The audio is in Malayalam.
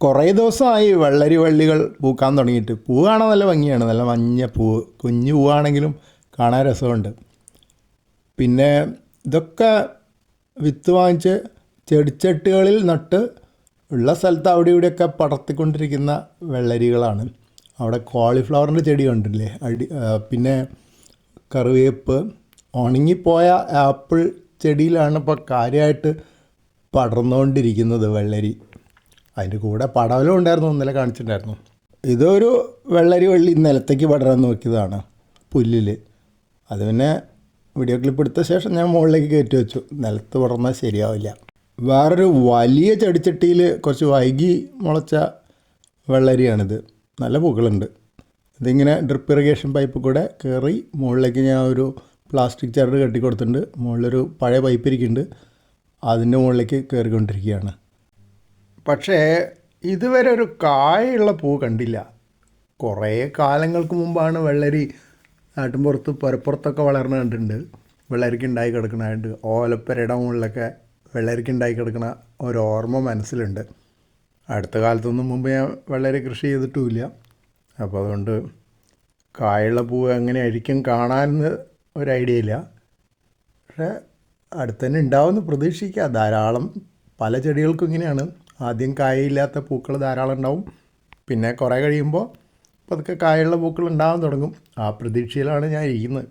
കുറേ ദിവസമായി വെള്ളരി വള്ളികൾ പൂക്കാൻ തുടങ്ങിയിട്ട്. പൂ കാണാൻ നല്ല ഭംഗിയാണ്. നല്ല മഞ്ഞ പൂവ് കുഞ്ഞു പൂവാണെങ്കിലും കാണാൻ രസമുണ്ട്. പിന്നെ ഇതൊക്കെ വിത്ത് വാങ്ങിച്ച് ചെടിച്ചട്ടികളിൽ നട്ട് ഉള്ള സ്ഥലത്ത് അവിടെ ഇവിടെയൊക്കെ പടർത്തിക്കൊണ്ടിരിക്കുന്ന വെള്ളരികളാണ്. അവിടെ കോളിഫ്ലവറിന്റെ ചെടി കണ്ടില്ലേ അടി പിന്നെ കറിവേപ്പ്. ഉണങ്ങിപ്പോയ ആപ്പിൾ ചെടിയിലാണ് ഇപ്പോൾ കാര്യമായിട്ട് പടർന്നുകൊണ്ടിരിക്കുന്നത് വെള്ളരി. അതിന്റെ കൂടെ പടവലും ഉണ്ടായിരുന്നു ഇന്നലെ കാണിച്ചിട്ടുണ്ടായിരുന്നു. ഇതൊരു വെള്ളരി വെള്ളി നിലത്തേക്ക് പടരാൻ നോക്കിയതാണ് പുല്ലിൽ അത് പിന്നെ വീഡിയോ ക്ലിപ്പ് എടുത്ത ശേഷം ഞാൻ മുകളിലേക്ക് കയറ്റി വെച്ചു. നിലത്ത് പടർന്നാൽ ശരിയാവില്ല. വേറൊരു വലിയ ചെടിച്ചട്ടിയിൽ കുറച്ച് വൈകി മുളച്ച വെള്ളരിയാണിത്. നല്ല പൂക്കളുണ്ട്. ഇതിങ്ങനെ ഡ്രിപ്പ് ഇറിഗേഷൻ പൈപ്പ് കൂടെ കയറി മുകളിലേക്ക് ഞാൻ ഒരു പ്ലാസ്റ്റിക് ചരട് കെട്ടിക്കൊടുത്തിട്ടുണ്ട് മുകളിലൊരു പഴയ പൈപ്പ് ഇരിക്കുന്നുണ്ട്. അതിന്റെ മുകളിലേക്ക് കയറിക്കൊണ്ടിരിക്കുകയാണ് പക്ഷേ ഇതുവരെ ഒരു കായുള്ള പൂ കണ്ടില്ല. കുറേ കാലങ്ങൾക്ക് മുമ്പാണ് വെള്ളരി നാട്ടിൻപുറത്ത് പരപ്പുറത്തൊക്കെ വളർന്നു കണ്ടിട്ടുണ്ട്. വെള്ളരിക്ക് ഉണ്ടായി കിടക്കണായിട്ട്. ഓലപ്പരയുടെ മുകളിലൊക്കെ വെള്ളരിക്ക് ഉണ്ടായി കിടക്കണ ഒരു ഓർമ്മ മനസ്സിലുണ്ട്. അടുത്ത കാലത്തൊന്നും മുമ്പ് ഞാൻ വെള്ളരി കൃഷി ചെയ്തിട്ടുമില്ല. അപ്പോൾ അതുകൊണ്ട് കായുള്ള പൂവ് എങ്ങനെയായിരിക്കും കാണാമെന്ന് ഒരു ഐഡിയ ഇല്ല. പക്ഷേ അടുത്തന്നെ ഉണ്ടാവുമെന്ന് പ്രതീക്ഷിക്കുക ധാരാളം പല ചെടികൾക്കും ഇങ്ങനെയാണ്. ആദ്യം കായയില്ലാത്ത പൂക്കൾ ധാരാളം ഉണ്ടാവും. പിന്നെ കുറേ കഴിയുമ്പോൾ പതുക്കെ കായുള്ള പൂക്കൾ ഉണ്ടാകാൻ തുടങ്ങും. ആ പ്രതീക്ഷയിലാണ് ഞാൻ ഇരിക്കുന്നത്.